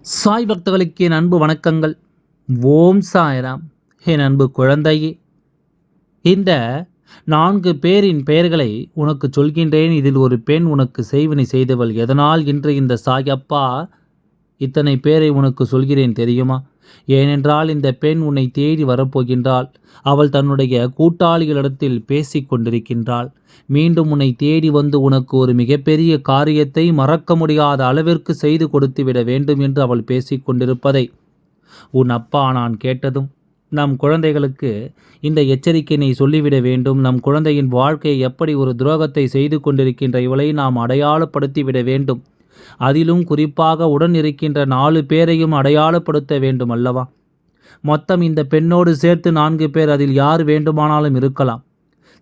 சாய் பக்தர்களுக்கு என் அன்பு வணக்கங்கள். ஓம் சாய்ராம். என் அன்பு குழந்தையே. இந்த நான்கு பேரின் பெயர்களை உனக்கு சொல்கின்றேன். இதில் ஒரு பெண் உனக்கு செய்வினை செய்தவள் எதனால்? இன்று இந்த சாயப்பா இத்தனை பேரை உனக்கு சொல்கிறேன் தெரியுமா? ஏனென்றால் இந்த பெண் உன்னை தேடி வரப்போகின்றாள். அவள் தன்னுடைய கூட்டாளிகளிடத்தில் பேசிக் கொண்டிருக்கின்றாள் மீண்டும் உன்னை தேடி வந்து உனக்கு ஒரு மிகப்பெரிய காரியத்தை மறக்க முடியாத அளவிற்கு செய்து கொடுத்துவிட வேண்டும் என்று அவள் பேசிக் கொண்டிருப்பதை உன் அப்பா நான் கேட்டதும் நம் குழந்தைகளுக்கு இந்த எச்சரிக்கையினை சொல்லிவிட வேண்டும். நம் குழந்தையின் வாழ்க்கையை எப்படி ஒரு துரோகத்தை செய்து கொண்டிருக்கின்ற இவளை நாம் அடையாளப்படுத்திவிட வேண்டும். அதிலும் குறிப்பாக உடன் இருக்கின்ற நாலு பேரையும் அடையாளப்படுத்த வேண்டும் அல்லவா மொத்தம் இந்த பெண்ணோடு சேர்த்து நான்கு பேர் அதில் யார் வேண்டுமானாலும் இருக்கலாம்.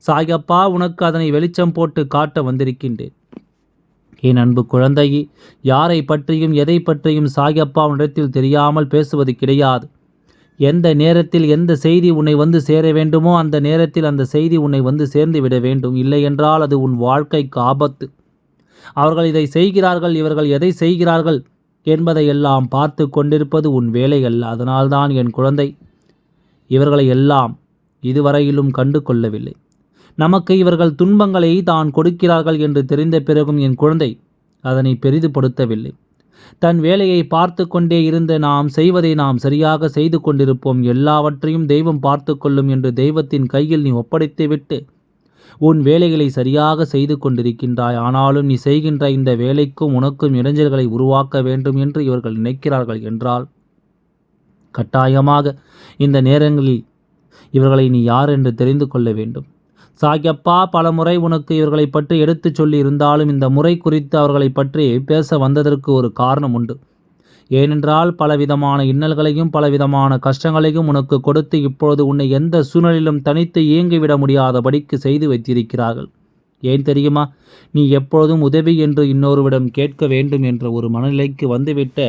சாயப்பா உனக்கு அதனை வெளிச்சம் போட்டு காட்ட வந்திருக்கின்றேன். என் அன்பு குழந்தையே யாரை பற்றியும் எதை பற்றியும் சாயப்பா உன்னிடத்தில் தெரியாமல் பேசுவது கிடையாது. எந்த நேரத்தில் எந்த செய்தி உன்னை வந்து சேர வேண்டுமோ அந்த நேரத்தில் அந்த செய்தி உன்னை வந்து சேர்ந்து விட வேண்டும். இல்லை என்றால் அது உன் வாழ்க்கைக்கு ஆபத்து. அவர்கள் இதை செய்கிறார்கள் இவர்கள் எதை செய்கிறார்கள் என்பதை எல்லாம் பார்த்து கொண்டிருப்பது உன் வேலை அல்ல அதனால்தான் என் குழந்தை இவர்களை எல்லாம் இதுவரையிலும் கண்டு கொள்ளவில்லை. நமக்கு இவர்கள் துன்பங்களை தான் கொடுக்கிறார்கள் என்று தெரிந்த பிறகும் என் குழந்தை அதனை பெரிதுபடுத்தவில்லை. தன் வேலையை பார்த்து கொண்டே இருந்த நாம் செய்வதை நாம் சரியாக செய்து கொண்டிருப்போம். எல்லாவற்றையும் தெய்வம் பார்த்து கொள்ளும் என்று தெய்வத்தின் கையில் நீ ஒப்படைத்துவிட்டு உன் வேலைகளை சரியாக செய்து கொண்டிருக்கின்றாய். ஆனாலும் நீ செய்கின்ற இந்த வேலைக்கும் உனக்கும் இடைஞ்சல்களை உருவாக்க வேண்டும் என்று இவர்கள் நினைக்கிறார்கள் என்றால் கட்டாயமாக இந்த நேரங்களில் இவர்களை நீ யார் என்று தெரிந்து கொள்ள வேண்டும். சாகியப்பா பல முறை உனக்கு இவர்களை பற்றி எடுத்துச் சொல்லி இருந்தாலும் இந்த முறை குறித்து அவர்களை பற்றி பேச வந்ததற்கு ஒரு காரணம் உண்டு. ஏனென்றால் பலவிதமான இன்னல்களையும் பலவிதமான கஷ்டங்களையும் உனக்கு கொடுத்து இப்பொழுது உன்னை எந்த சூழ்நிலையிலும் தனித்து இயங்கிவிட முடியாதபடிக்கு செய்து வைத்திருக்கிறார்கள். ஏன் தெரியுமா? நீ எப்பொழுதும் உதவி என்று இன்னொருவிடம் கேட்க வேண்டும் என்ற ஒரு மனநிலைக்கு வந்துவிட்ட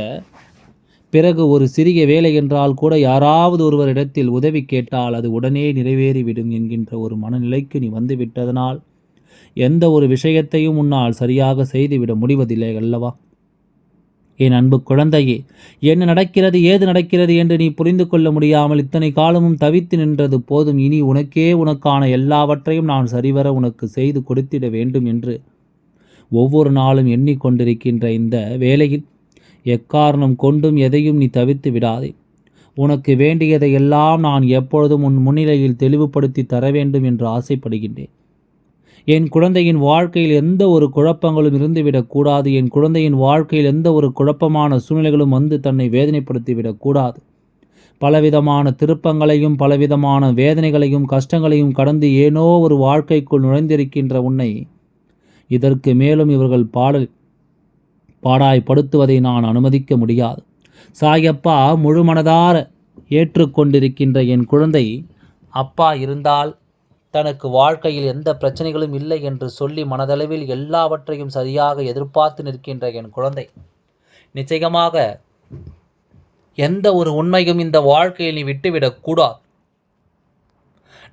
பிறகு ஒரு சிறிய வேலை என்றால் கூட யாராவது ஒருவரிடத்தில் உதவி கேட்டால் அது உடனே நிறைவேறிவிடும் என்கின்ற ஒரு மனநிலைக்கு நீ வந்துவிட்டதனால் எந்த ஒரு விஷயத்தையும் உன்னால் சரியாக செய்துவிட முடிவதில்லை அல்லவா? என் அன்பு குழந்தையே என்ன நடக்கிறது ஏது நடக்கிறது என்று நீ புரிந்து கொள்ள முடியாமல் இத்தனை காலமும் தவித்து நின்றது போதும். இனி உனக்கே உனக்கான எல்லாவற்றையும் நான் சரிவர உனக்கு செய்து கொடுத்திட வேண்டும் என்று ஒவ்வொரு நாளும் எண்ணிக்கொண்டிருக்கின்ற இந்த வேலையில் எக்காரணம் கொண்டும் எதையும் நீ தவித்து விடாதே. உனக்கு வேண்டியதை எல்லாம் நான் எப்பொழுதும் உன் முன்னிலையில் தெளிவுபடுத்தி தர வேண்டும் என்று ஆசைப்படுகின்றேன். என் குழந்தையின் வாழ்க்கையில் எந்த ஒரு குழப்பங்களும் இருந்துவிடக்கூடாது என் குழந்தையின் வாழ்க்கையில் எந்த ஒரு குழப்பமான சூழ்நிலைகளும் வந்து தன்னை வேதனைப்படுத்திவிடக்கூடாது பலவிதமான திருப்பங்களையும் பலவிதமான வேதனைகளையும் கஷ்டங்களையும் கடந்து ஏனோ ஒரு வாழ்க்கைக்குள் நுழைந்திருக்கின்ற உன்னை இதற்கு மேலும் இவர்கள் பாடல் பாடாய்படுத்துவதை நான் அனுமதிக்க முடியாது. சாயப்பா முழுமனதார ஏற்றுக்கொண்டிருக்கின்ற என் குழந்தை அப்பா இருந்தால் தனக்கு வாழ்க்கையில் எந்த பிரச்சனைகளும் இல்லை என்று சொல்லி மனதளவில் எல்லாவற்றையும் சரியாக எதிர்பார்த்து நிற்கின்ற என் குழந்தை. நிச்சயமாக எந்த ஒரு உண்மையும் இந்த வாழ்க்கையில் நீ விட்டுவிடக்கூடாது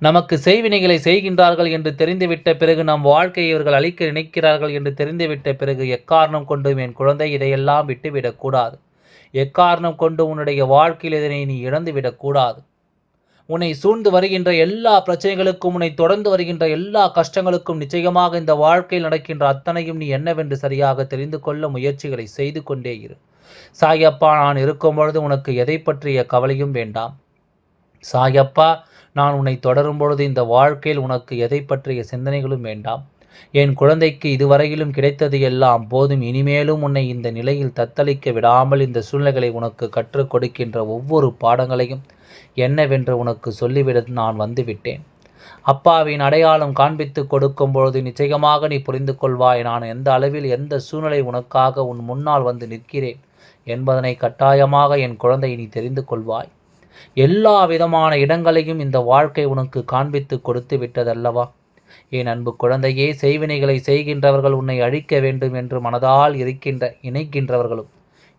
நமக்கு செய்வினைகளை செய்கின்றார்கள் என்று தெரிந்துவிட்ட பிறகு நம் வாழ்க்கையை இவர்கள் அழிக்க நினைக்கிறார்கள் என்று தெரிந்துவிட்ட பிறகு எக்காரணம் கொண்டும் என் குழந்தை இதையெல்லாம் விட்டுவிடக்கூடாது எக்காரணம் கொண்டு உன்னுடைய வாழ்க்கையில் இதனை நீ இழந்துவிடக்கூடாது உன்னை சூழ்ந்து வருகின்ற எல்லா பிரச்சனைகளுக்கும் உன்னை தொடர்ந்து வருகின்ற எல்லா கஷ்டங்களுக்கும் நிச்சயமாக இந்த வாழ்க்கையில் நடக்கின்ற அத்தனையும் நீ என்னவென்று சரியாக தெரிந்து கொள்ள முயற்சிகளை செய்து கொண்டே இரு. சாயப்பா நான் இருக்கும் பொழுது உனக்கு எதை பற்றிய கவலையும் வேண்டாம். சாயப்பா நான் உன்னை தொடரும் பொழுது இந்த வாழ்க்கையில் உனக்கு எதை பற்றிய சிந்தனைகளும் வேண்டாம். என் குழந்தைக்கு இதுவரையிலும் கிடைத்தது எல்லாம் போதும். இனிமேலும் உன்னை இந்த நிலையில் தத்தளிக்க விடாமல் இந்த சூழ்நிலைகளை உனக்கு கற்றுக் கொடுக்கின்ற ஒவ்வொரு பாடங்களையும் என்னவென்று உனக்கு சொல்லிவிட நான் வந்துவிட்டேன். அப்பாவின் அடையாளம் காண்பித்து கொடுக்கும் பொழுது நிச்சயமாக நீ புரிந்து கொள்வாய் நான் எந்த அளவில் எந்த சூழ்நிலை உனக்காக உன் முன்னால் வந்து நிற்கிறேன் என்பதனை கட்டாயமாக என் குழந்தை நீ தெரிந்து கொள்வாய். எல்லா விதமான இடங்களையும் இந்த வாழ்க்கை உனக்கு காண்பித்து கொடுத்து விட்டதல்லவா? என் அன்பு குழந்தையே செய்வினைகளை செய்கின்றவர்கள் உன்னை அழிக்க வேண்டும் என்று மனதால் இருக்கின்ற இணைக்கின்றவர்களும்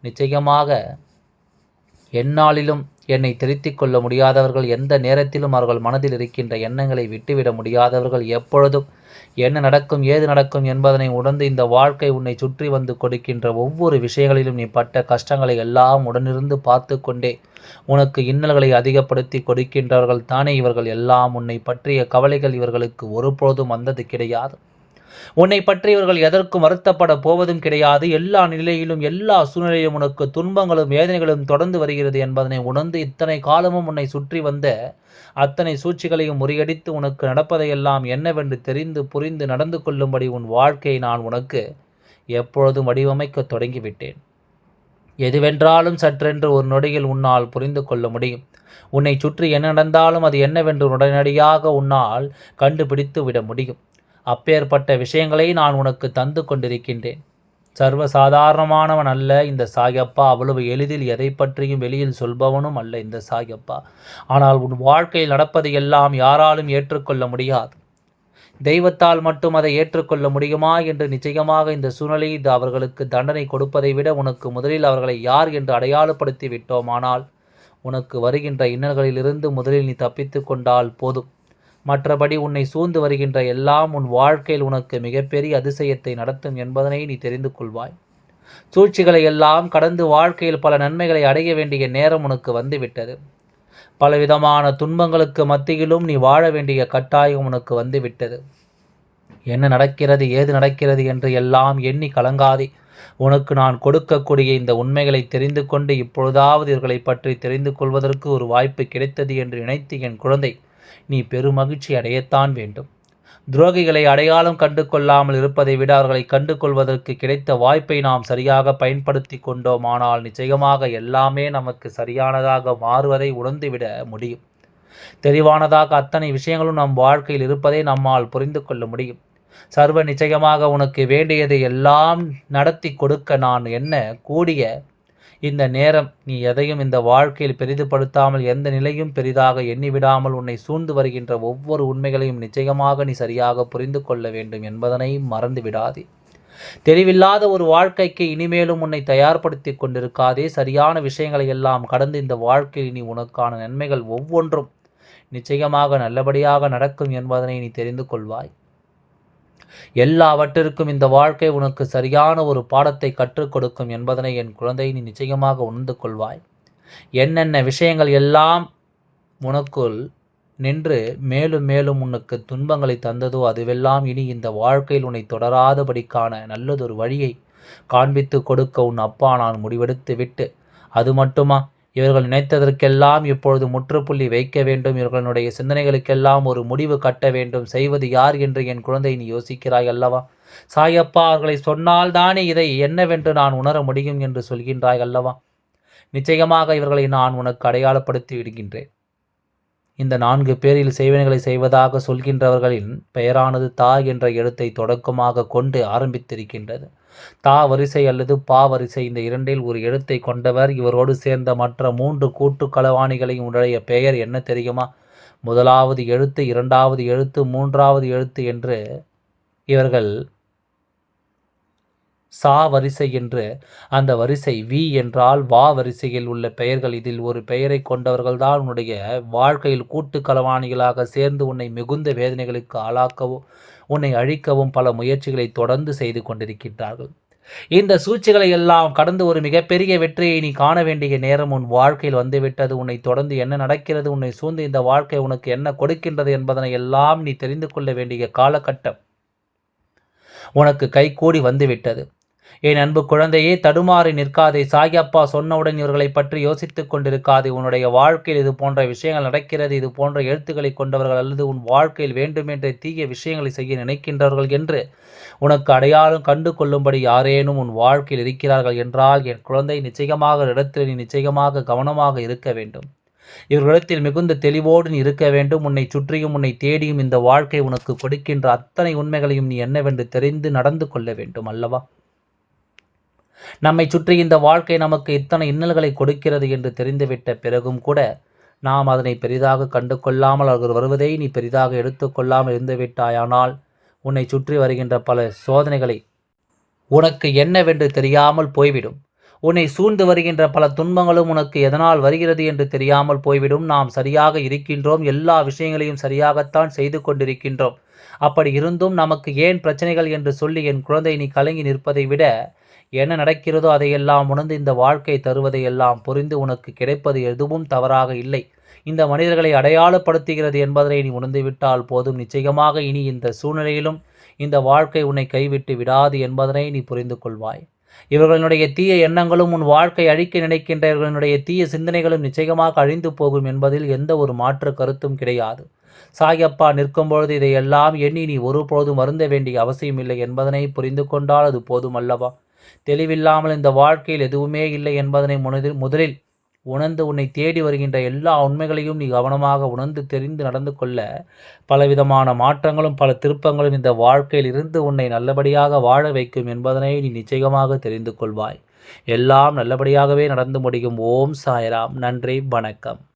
நிச்சயமாக எந்நாளிலும் என்னை திருத்திக் கொள்ள முடியாதவர்கள் எந்த நேரத்திலும் அவர்கள் மனதில் இருக்கின்ற எண்ணங்களை விட்டுவிட முடியாதவர்கள் எப்பொழுதும் என்ன நடக்கும் ஏது நடக்கும் என்பதனை உணர்ந்து இந்த வாழ்க்கை உன்னை சுற்றி வந்து கொடுக்கின்ற ஒவ்வொரு விஷயங்களிலும் நீ பட்ட கஷ்டங்களை எல்லாம் உடனிருந்து பார்த்து கொண்டே உனக்கு இன்னல்களை அதிகப்படுத்தி கொடுக்கின்றவர்கள் தானே இவர்கள் எல்லாம் உன்னை பற்றிய கவலைகள் இவர்களுக்கு ஒருபோதும் வந்தது கிடையாது. உன்னை பற்றி இவர்கள் எதற்கும் வருத்தப்பட போவதும் கிடையாது. எல்லா நிலையிலும் எல்லா சூழ்நிலையிலும் உனக்கு துன்பங்களும் வேதனைகளும் தொடர்ந்து வருகிறது என்பதனை உணர்ந்து இத்தனை காலமும் உன்னை சுற்றி வந்த அத்தனை சூழ்ச்சிகளையும் முறியடித்து உனக்கு நடப்பதையெல்லாம் என்னவென்று தெரிந்து புரிந்து நடந்து கொள்ளும்படி உன் வாழ்க்கையை நான் உனக்கு எப்பொழுதும் வடிவமைக்க தொடங்கிவிட்டேன். எதுவென்றாலும் சற்றென்று ஒரு நொடியில் உன்னால் புரிந்து கொள்ள முடியும். உன்னை சுற்றி என்ன நடந்தாலும் அது என்னவென்று உடனடியாக உன்னால் கண்டுபிடித்து விட முடியும். அப்பேற்பட்ட விஷயங்களை நான் உனக்கு தந்து கொண்டிருக்கின்றேன். சர்வ சாதாரணமானவன் அல்ல இந்த சாயப்பா. அவ்வளவு எளிதில் எதை பற்றியும் வெளியில் சொல்பவனும் அல்ல இந்த சாயப்பா. ஆனால் உன் வாழ்க்கையில் நடப்பது எல்லாம் யாராலும் ஏற்றுக்கொள்ள முடியாது. தெய்வத்தால் மட்டும் அதை ஏற்றுக்கொள்ள முடியுமா என்று நிச்சயமாக இந்த சூழ்நிலை இது அவர்களுக்கு தண்டனை கொடுப்பதை விட உனக்கு முதலில் அவர்களை யார் என்று அடையாளப்படுத்தி விட்டோமானால் உனக்கு வருகின்ற இன்னல்களிலிருந்து முதலில் நீ தப்பித்து கொண்டால் போதும். மற்றபடி உன்னை சூழ்ந்து வருகின்ற எல்லாம் உன் வாழ்க்கையில் உனக்கு மிகப்பெரிய அதிசயத்தை நடத்தும் என்பதனை நீ தெரிந்து கொள்வாய். சூழ்ச்சிகளை எல்லாம் கடந்து வாழ்க்கையில் பல நன்மைகளை அடைய வேண்டிய நேரம் உனக்கு வந்துவிட்டது. பலவிதமான துன்பங்களுக்கு மத்தியிலும் நீ வாழ வேண்டிய கட்டாயம் உனக்கு வந்துவிட்டது. என்ன நடக்கிறது ஏது நடக்கிறது என்று எல்லாம் எண்ணி கலங்காதே. உனக்கு நான் கொடுக்கக்கூடிய இந்த உண்மைகளை தெரிந்து கொண்டு இப்பொழுதாவது இவர்களை பற்றி தெரிந்து கொள்வதற்கு ஒரு வாய்ப்பு கிடைத்தது என்று நினைத்து என் குழந்தை நீ பெருமகிழ்ச்சி அடையத்தான் வேண்டும். துரோகிகளை அடையாளம் கண்டு கொள்ளாமல் இருப்பதை விட அவர்களை கண்டு கொள்வதற்கு கிடைத்த வாய்ப்பை நாம் சரியாக பயன்படுத்தி கொண்டோமானால் நிச்சயமாக எல்லாமே நமக்கு சரியானதாக மாறுவதை உணர்ந்துவிட முடியும். தெளிவானதாக அத்தனை விஷயங்களும் நம் வாழ்க்கையில் இருப்பதை நம்மால் புரிந்து கொள்ள முடியும். சர்வ நிச்சயமாக உனக்கு வேண்டியதை எல்லாம் நடத்தி கொடுக்க நான் என்ன? கூடிய இந்த நேரம் நீ எதையும் இந்த வாழ்க்கையில் பெரிதுபடுத்தாமல் எந்த நிலையும் பெரிதாக எண்ணிவிடாமல் உன்னை சூழ்ந்து வருகின்ற ஒவ்வொரு உண்மைகளையும் நிச்சயமாக நீ சரியாக புரிந்து கொள்ள வேண்டும் என்பதனை மறந்து விடாதே தெளிவில்லாத ஒரு வாழ்க்கைக்கு இனிமேலும் உன்னை தயார்படுத்தி கொண்டிருக்காதே. சரியான விஷயங்களை எல்லாம் கடந்து இந்த வாழ்க்கையில் நீ உனக்கான நன்மைகள் ஒவ்வொன்றும் நிச்சயமாக நல்லபடியாக நடக்கும் என்பதனை நீ தெரிந்து கொள்வாய். எல்லாவற்றிற்கும் இந்த வாழ்க்கை உனக்கு சரியான ஒரு பாடத்தை கற்றுக் கொடுக்கும் என்பதனை என் குழந்தை நீ நிச்சயமாக உணர்ந்து கொள்வாய். என்னென்ன விஷயங்கள் எல்லாம் உனக்குள் நின்று மேலும் மேலும் உனக்கு துன்பங்களை தந்ததோ அதுவெல்லாம் இனி இந்த வாழ்க்கையில் உன்னை தொடராதபடிக்கான நல்லதொரு வழியை காண்பித்து கொடுக்க உன் அப்பா நான் முடிவெடுத்து விட்டு அது மட்டுமா? இவர்கள் நினைத்ததற்கெல்லாம் இப்பொழுது முற்றுப்புள்ளி வைக்க வேண்டும். இவர்களுடைய சிந்தனைகளுக்கெல்லாம் ஒரு முடிவு கட்ட வேண்டும். செய்வது யார் என்று என் குழந்தை நீ யோசிக்கிறாய் அல்லவா? சாயப்பா அவர்களை சொன்னால் தானே இதை என்னவென்று நான் உணர முடியும் என்று சொல்கின்றாய் அல்லவா? நிச்சயமாக இவர்களை நான் உனக்கு அடையாளப்படுத்தி விடுகின்றேன். இந்த நான்கு பேரில் சேவனைகளை செய்வதாக சொல்கின்றவர்களின் பெயரானது தாய் என்ற எழுத்தை தொடக்கமாக கொண்டு ஆரம்பித்திருக்கின்றது. தா வரிசை அல்லது பா வரிசை. இந்த இரண்டில் ஒரு எழுத்தை கொண்டவர் இவரோடு சேர்ந்த மற்ற மூன்று கூட்டு களவாணிகளையும் உடைய பெயர் என்ன தெரியுமா? முதலாவது எழுத்து இரண்டாவது எழுத்து மூன்றாவது எழுத்து என்று இவர்கள் சா வரிசை என்று. அந்த வரிசை வி என்றால் வா வரிசையில் உள்ள பெயர்கள். இதில் ஒரு பெயரை கொண்டவர்கள்தான் உன்னுடைய வாழ்க்கையில் கூட்டு களவாணிகளாக சேர்ந்து உன்னை மிகுந்த வேதனைகளுக்கு ஆளாக்கவோ உன்னை அழிக்கவும் பல முயற்சிகளை தொடர்ந்து செய்து கொண்டிருக்கின்றார்கள். இந்த சூழ்ச்சிகளை எல்லாம் கடந்து ஒரு மிகப்பெரிய வெற்றியை நீ காண வேண்டிய நேரம் உன் வாழ்க்கையில் வந்துவிட்டது. உன்னை தொடர்ந்து என்ன நடக்கிறது உன்னை சூழ்ந்து இந்த வாழ்க்கை உனக்கு என்ன கொடுக்கின்றது என்பதனை எல்லாம் நீ தெரிந்து கொள்ள வேண்டிய காலகட்டம் உனக்கு கைகூடி வந்துவிட்டது. என் அன்பு குழந்தையே தடுமாறி நிற்காதே. சாயப்பா சொன்னவுடன் இவர்களை பற்றி யோசித்துக் கொண்டிருக்காதே. உன்னுடைய வாழ்க்கையில் இது போன்ற விஷயங்கள் நடக்கிறது. இது போன்ற எழுத்துக்களை கொண்டவர்கள் அல்லது உன் வாழ்க்கையில் வேண்டுமென்றே தீய விஷயங்களை செய்ய நினைக்கின்றவர்கள் என்று உனக்கு அடையாளம் கண்டு கொள்ளும்படி யாரேனும் உன் வாழ்க்கையில் இருக்கிறார்கள் என்றால் என் குழந்தை நிச்சயமாக இடத்தில் நீ நிச்சயமாக கவனமாக இருக்க வேண்டும். இவர்களிடத்தில் மிகுந்த தெளிவோடு நீ இருக்க வேண்டும். உன்னை சுற்றியும் உன்னை தேடியும் இந்த வாழ்க்கை உனக்கு கொடுக்கின்ற அத்தனை உண்மைகளையும் நீ என்னவென்று தெரிந்து நடந்து கொள்ள வேண்டும் அல்லவா? நம்மை சுற்றி இந்த வாழ்க்கை நமக்கு இத்தனை இன்னல்களை கொடுக்கிறது என்று தெரிந்துவிட்ட பிறகும் கூட நாம் அதனை பெரிதாக கண்டு கொள்ளாமல் அவர்கள் வருவதை நீ பெரிதாக எடுத்துக்கொள்ளாமல் இருந்துவிட்டாயானால் உன்னை சுற்றி வருகின்ற பல சோதனைகளை உனக்கு என்னவென்று தெரியாமல் போய்விடும். உன்னை சூழ்ந்து வருகின்ற பல துன்பங்களும் உனக்கு எதனால் வருகிறது என்று தெரியாமல் போய்விடும். நாம் சரியாக இருக்கின்றோம். எல்லா விஷயங்களையும் சரியாகத்தான் செய்து கொண்டிருக்கின்றோம். அப்படி இருந்தும் நமக்கு ஏன் பிரச்சனைகள் என்று சொல்லி என் குழந்தை நீ கலங்கி நிற்பதை விட என்ன நடக்கிறதோ அதையெல்லாம் உணர்ந்து இந்த வாழ்க்கை தருவதையெல்லாம் புரிந்து உனக்கு கிடைப்பது எதுவும் தவறாக இல்லை. இந்த மனிதர்களை அடையாளப்படுத்துகிறது என்பதனை நீ உணர்ந்துவிட்டால் போதும். நிச்சயமாக இனி இந்த சூழ்நிலையிலும் இந்த வாழ்க்கை உன்னை கைவிட்டு விடாது என்பதனை நீ புரிந்து கொள்வாய். இவர்களினுடைய தீய எண்ணங்களும் உன் வாழ்க்கை அழிக்க நினைக்கின்ற இவர்களுடைய தீய சிந்தனைகளும் நிச்சயமாக அழிந்து போகும் என்பதில் எந்த ஒரு மாற்று கருத்தும் கிடையாது. சாயப்பா நிற்கும் பொழுது இதையெல்லாம் எண்ணி நீ ஒருபோதும் வருந்த வேண்டிய அவசியம் இல்லை என்பதனை புரிந்து கொண்டால் அது போதும் அல்லவா? தெளிவில்லாமல் இந்த வாழ்க்கையில் எதுவுமே இல்லை என்பதனை முதலில் முதலில் உணர்ந்து உன்னை தேடி வருகின்ற எல்லா உண்மைகளையும் நீ கவனமாக உணர்ந்து தெரிந்து நடந்து கொள்ள பலவிதமான மாற்றங்களும் பல திருப்பங்களும் இந்த வாழ்க்கையில் இருந்து உன்னை நல்லபடியாக வாழ வைக்கும் என்பதனை நீ நிச்சயமாக தெரிந்து கொள்வாய். எல்லாம் நல்லபடியாகவே நடந்து முடியும். ஓம் சாயராம். நன்றி. வணக்கம்.